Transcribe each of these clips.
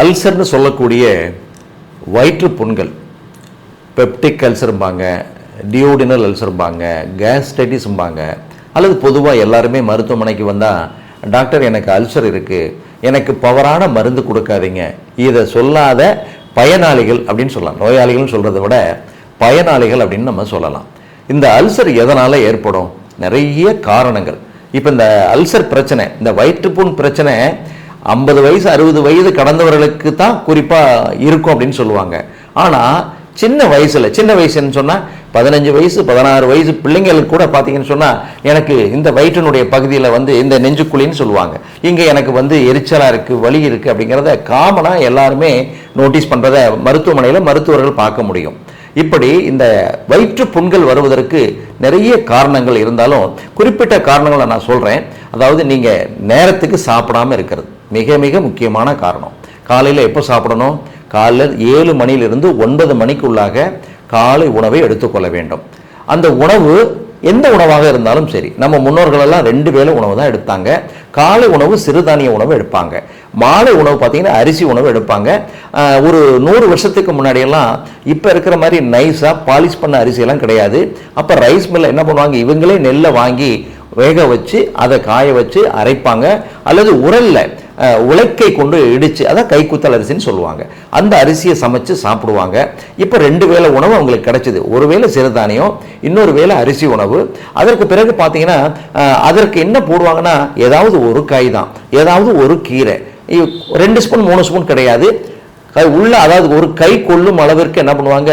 அல்சர்னு சொல்லக்கூடிய வயிற்று புண்கள் பெப்டிக் அல்சரும்பாங்க டியோடினல் அல்சரும்பாங்க கேஸ்டைட்டிஸும்பாங்க அல்லது பொதுவாக எல்லாருமே மருத்துவமனைக்கு வந்தால் டாக்டர் எனக்கு அல்சர் இருக்குது எனக்கு பவரான மருந்து கொடுக்காதீங்க இதை சொல்லாத பயனாளிகள் அப்படின்னு சொல்லலாம். நோயாளிகள்னு சொல்கிறத விட பயனாளிகள் அப்படின்னு நம்ம சொல்லலாம். இந்த அல்சர் எதனால் ஏற்படும்? நிறைய காரணங்கள். இப்போ இந்த அல்சர் பிரச்சனை இந்த வயிற்றுப்புண் பிரச்சனை ஐம்பது வயசு அறுபது வயது கடந்தவர்களுக்கு தான் குறிப்பாக இருக்கும் அப்படின்னு சொல்லுவாங்க. ஆனால் சின்ன வயசில் சின்ன வயசுன்னு சொன்னால் பதினஞ்சு வயசு பதினாறு வயசு பிள்ளைங்களுக்கு கூட பார்த்தீங்கன்னு சொன்னால் எனக்கு இந்த வயிற்றினுடைய பகுதியில் வந்து இந்த நெஞ்சுக்குழின்னு சொல்லுவாங்க. இங்கே எனக்கு வந்து எரிச்சலாக இருக்குது வலி இருக்குது அப்படிங்கிறத காமனாக எல்லாருமே நோட்டீஸ் பண்ணுறத மருத்துவமனையில் மருத்துவர்கள் பார்க்க முடியும். இப்படி இந்த வயிற்று புண்கள் வருவதற்கு நிறைய காரணங்கள் இருந்தாலும் குறிப்பிட்ட காரணங்களை நான் சொல்கிறேன் அதாவது நீங்கள் நேரத்துக்கு சாப்பிடாம இருக்கிறது. மிக மிக முக்கியமான காரணம். காலையில் எப்போ சாப்பிடணும்? காலையில் ஏழு மணியிலிருந்து ஒன்பது மணிக்குள்ளாக காலை உணவை எடுத்துக்கொள்ள வேண்டும். அந்த உணவு எந்த உணவாக இருந்தாலும் சரி நம்ம முன்னோர்களெல்லாம் ரெண்டு வேளை உணவு தான் எடுத்தாங்க. காலை உணவு சிறுதானிய உணவு எடுப்பாங்க. மாலை உணவு பார்த்தீங்கன்னா அரிசி உணவு எடுப்பாங்க. ஒரு நூறு வருஷத்துக்கு முன்னாடியெல்லாம் இப்போ இருக்கிற மாதிரி நைஸாக பாலிஷ் பண்ண அரிசியெல்லாம் கிடையாது. அப்போ ரைஸ் மில்ல என்ன பண்ணுவாங்க? இவங்களே நெல்லை வாங்கி வேக வச்சு அதை காய வச்சு அரைப்பாங்க. அல்லது உரல்ல உலக்கை கொண்டு இடித்து அதான் கைக்குத்தல் அரிசின்னு சொல்லுவாங்க. அந்த அரிசியை சமைச்சு சாப்பிடுவாங்க. இப்போ ரெண்டு வேளை உணவு அவங்களுக்கு கிடைச்சிது. ஒரு வேளை சிறுதானியம் இன்னொரு வேளை அரிசி உணவு. அதற்கு பிறகு பார்த்தீங்கன்னா அதற்கு என்ன போடுவாங்கன்னா ஏதாவது ஒரு காய் தான் ஏதாவது ஒரு கீரை. ரெண்டு ஸ்பூன் மூணு ஸ்பூன் கிடையாது. உள்ள அதாவது ஒரு கை கொள்ளும் அளவிற்கு என்ன பண்ணுவாங்க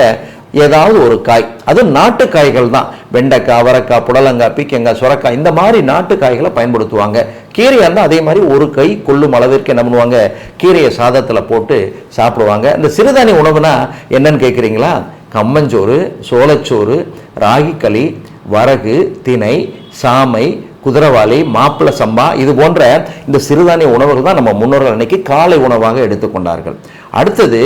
ஏதாவது ஒரு காய். அது நாட்டு காய்கள் தான் வெண்டைக்காய் அவரைக்காய் புடலங்காய் பீக்கங்காய் சுரக்காய் இந்த மாதிரி நாட்டு காய்களை பயன்படுத்துவாங்க. கீரையாக இருந்தால் அதே மாதிரி ஒரு கை கொள்ளும் அளவிற்கு என்ன பண்ணுவாங்க? கீரையை சாதத்தில் போட்டு சாப்பிடுவாங்க. இந்த சிறுதானிய உணவுனா என்னன்னு கேட்குறீங்களா கம்மஞ்சோறு சோளச்சோறு ராகிக்களி வரகு திணை சாமை குதிரவாளி மாப்பிள சம்பா இது போன்ற இந்த சிறுதானிய உணவுகள் தான் நம்ம முன்னோர்கள் அன்னைக்கு காலை உணவாக எடுத்துக்கொண்டார்கள். அடுத்தது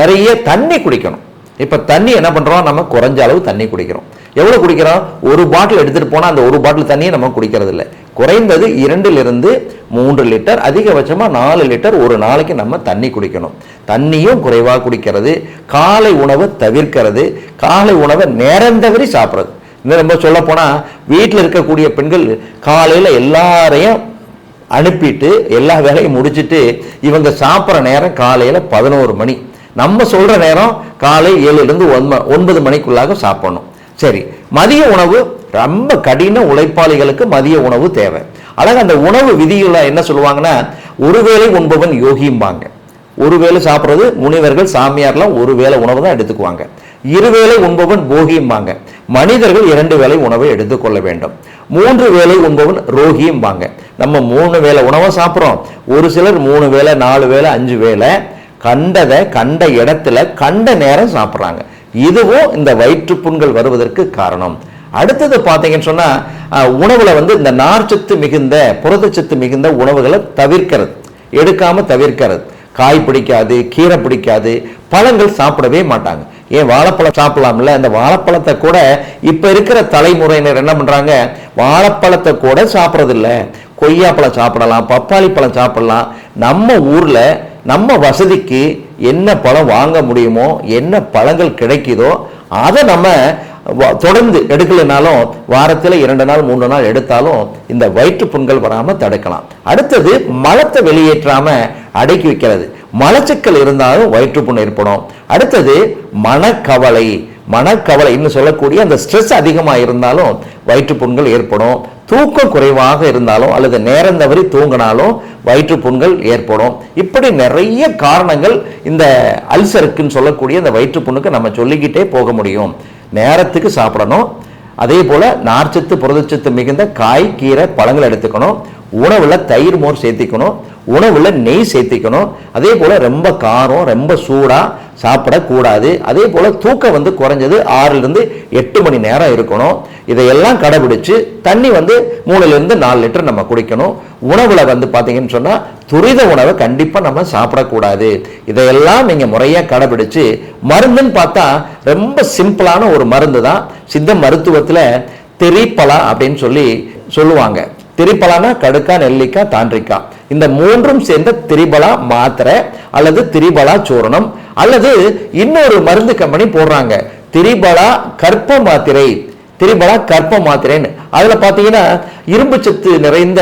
நிறைய தண்ணி குடிக்கணும். இப்போ தண்ணி என்ன பண்ணுறோம் நம்ம குறைஞ்ச அளவு தண்ணி குடிக்கிறோம். எவ்வளோ குடிக்கிறோம்? ஒரு பாட்டில் எடுத்துகிட்டு போனால் அந்த ஒரு பாட்டில் தண்ணியை நம்ம குடிக்கிறது இல்லை குறைந்தது இரண்டிலிருந்து மூன்று லிட்டர் அதிகபட்சமாக நாலு லிட்டர் ஒரு நாளைக்கு நம்ம தண்ணி குடிக்கணும். தண்ணியும் குறைவாக குடிக்கிறது காலை உணவை தவிர்க்கிறது காலை உணவை நேரம் தவறி சாப்பிட்றது. இன்னும் ரொம்ப சொல்லப்போனால் வீட்டில் இருக்கக்கூடிய பெண்கள் காலையில் எல்லாரையும் அனுப்பிட்டு எல்லா வேலையும் முடிச்சுட்டு இவங்க சாப்பிட்ற நேரம் காலையில் பதினோரு மணி. நம்ம சொல்கிற நேரம் காலை ஏழுலேருந்து ஒன்ப ஒன்பது மணிக்குள்ளாக சாப்பிடணும். சரி மதிய உணவு ரொம்ப கடின உழைப்பாளிகளுக்கு மதிய உணவு தேவை. அழகு அந்த உணவு விதிகளை என்ன சொல்லுவாங்கன்னா ஒருவேளை உண்பவன் யோகிம்பாங்க ஒரு வேளை சாப்பிட்றது முனிவர்கள் சாமியார்லாம் ஒரு வேளை உணவு தான் எடுத்துக்குவாங்க. இருவேளை உண்பவன் போகியும்பாங்க. மனிதர்கள் இரண்டு வேளை உணவை எடுத்துக்கொள்ள வேண்டும். மூன்று வேளை உண்பவன் ரோகியும்பாங்க. நம்ம மூணு வேளை உணவை சாப்பிட்றோம். ஒரு சிலர் மூணு வேளை நாலு வேளை அஞ்சு வேளை கண்டதை கண்ட இடத்துல கண்ட நேரம் சாப்பிட்றாங்க. இதுவும் இந்த வயிற்றுப்புண்கள் வருவதற்கு காரணம். அடுத்தது பார்த்தீங்கன்னு சொன்னால் உணவில் வந்து இந்த நார்ச்சத்து மிகுந்த புரதச்சத்து மிகுந்த உணவுகளை தவிர்க்கிறது. எடுக்காமல் தவிர்க்கிறது. காய் பிடிக்காது கீரை பிடிக்காது பழங்கள் சாப்பிடவே மாட்டாங்க. ஏன் வாழைப்பழம் சாப்பிடலாம்ல? அந்த வாழைப்பழத்தை கூட இப்போ இருக்கிற தலைமுறையினர் என்ன பண்ணுறாங்க வாழைப்பழத்தை கூட சாப்பிட்றதில்ல. கொய்யாப்பழம் சாப்பிடலாம் பப்பாளி பழம் சாப்பிடலாம். நம்ம ஊரில் நம்ம வசதிக்கு என்ன பழம் வாங்க முடியுமோ என்ன பழங்கள் கிடைக்குதோ அதை நம்ம வ- தொடர்ந்து எடுக்கலைனாலும் வாரத்தில் இரண்டு நாள் மூணு நாள் எடுத்தாலும் இந்த வயிற்று புண்கள் வராமல் தடுக்கலாம். அடுத்தது மலத்தை வெளியேற்றாம அடக்கி வைக்கிறது. மலச்சிக்கல் இருந்தாலும் வயிற்றுப்புண் ஏற்படும். அடுத்தது மனக்கவலை. மனக்கவலை இன்னும் சொல்லக்கூடிய அந்த ஸ்ட்ரெஸ் அதிகமாக இருந்தாலும் வயிற்றுப்புண்கள் ஏற்படும். தூக்கம் குறைவாக இருந்தாலும் அல்லது நேரம் தவறி தூங்கினாலும் வயிற்றுப்புண்கள் ஏற்படும். இப்படி நிறைய காரணங்கள் இந்த அல்சருக்குன்னு சொல்லக்கூடிய இந்த வயிற்றுப்புண்ணுக்கு நம்ம சொல்லிக்கிட்டே போக முடியும். நேரத்துக்கு சாப்பிடணும். அதே போல நார்ச்சத்து புரதச்சத்து மிகுந்த காய் கீரை பழங்கள் எடுத்துக்கணும். உணவில் தயிர் மோர் சேர்த்திக்கணும். உணவில் நெய் சேர்த்திக்கணும். அதே போல் ரொம்ப காரம் ரொம்ப சூடாக சாப்பிடக்கூடாது. அதே போல் தூக்கம் வந்து குறைஞ்சது ஆறுல இருந்து எட்டு மணி நேரம் இருக்கணும். இதையெல்லாம் கடைபிடிச்சு தண்ணி வந்து மூணுலேருந்து நாலு லிட்டர் நம்ம குடிக்கணும். உணவில் வந்து பார்த்தீங்கன்னு சொன்னால் துரித உணவை கண்டிப்பாக நம்ம சாப்பிடக்கூடாது. இதையெல்லாம் நீங்கள் முறையாக கடைபிடிச்சு மருந்துன்னு பார்த்தா ரொம்ப சிம்பிளான ஒரு மருந்து தான். சித்த மருத்துவத்தில் தெரிப்பலா அப்படின்னு சொல்லி சொல்லுவாங்க. திரிப்பலானா கடுக்கா நெல்லிக்காய் தாண்டிக்காய் இந்த மூன்றும் சேர்ந்த திரிபலா மாத்திரை அல்லது திரிபலா சூரணம் அல்லது இன்னொரு மருந்து கம்பெனி போடுறாங்க. திரிபலா கற்ப மாத்திரை. திரிபலா கற்ப மாத்திரைன்னு. அதுல பாத்தீங்கன்னா இரும்பு சத்து நிறைந்த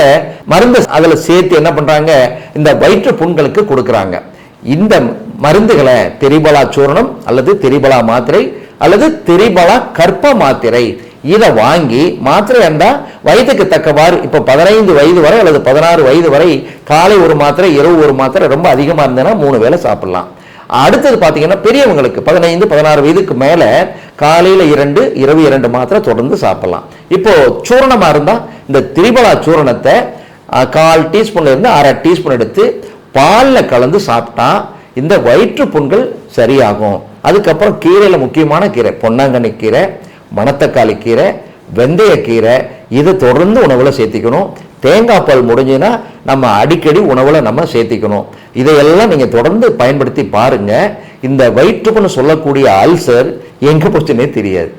மருந்து அதுல சேர்த்து என்ன பண்றாங்க? இந்த வயிற்று புண்களுக்கு கொடுக்கறாங்க. இந்த மருந்துகளை திரிபலா சூரணம் அல்லது திரிபலா மாத்திரை அல்லது திரிபலா கற்ப மாத்திரை இதை வாங்கி மாத்திரை இருந்தால் வயதுக்கு தக்கவாறு இப்போ பதினைந்து வயது வரை அல்லது பதினாறு வயது வரை காலை ஒரு மாத்திரை இரவு ஒரு மாத்திரை ரொம்ப அதிகமாக இருந்ததுன்னா மூணு வேளை சாப்பிட்லாம். அடுத்தது பார்த்தீங்கன்னா பெரியவங்களுக்கு பதினைந்து பதினாறு வயதுக்கு மேலே காலையில் இரண்டு இரவு இரண்டு மாத்திரை தொடர்ந்து சாப்பிட்லாம். இப்போது சூரணமாக இருந்தால் இந்த திரிபலா சூரணத்தை கால் டீஸ்பூன்ல இருந்து அரை டீஸ்பூன் எடுத்து பாலில் கலந்து சாப்பிட்டா இந்த வயிற்று புண்கள் சரியாகும். அதுக்கப்புறம் கீரையில் முக்கியமான கீரை பொன்னாங்கண்ணி கீரை மணத்தக்காளி கீரை வெந்தயக்கீரை இது தொடர்ந்து உணவில் சேர்த்திக்கணும். தேங்காய் பால் முடிஞ்சுன்னா நம்ம அடிக்கடி உணவில் நம்ம சேர்த்திக்கணும். இதையெல்லாம் நீங்கள் தொடர்ந்து பயன்படுத்தி பாருங்கள் இந்த வயிற்றுக்குன்னு சொல்லக்கூடிய அல்சர் எங்கே போச்சுன்னே தெரியாது.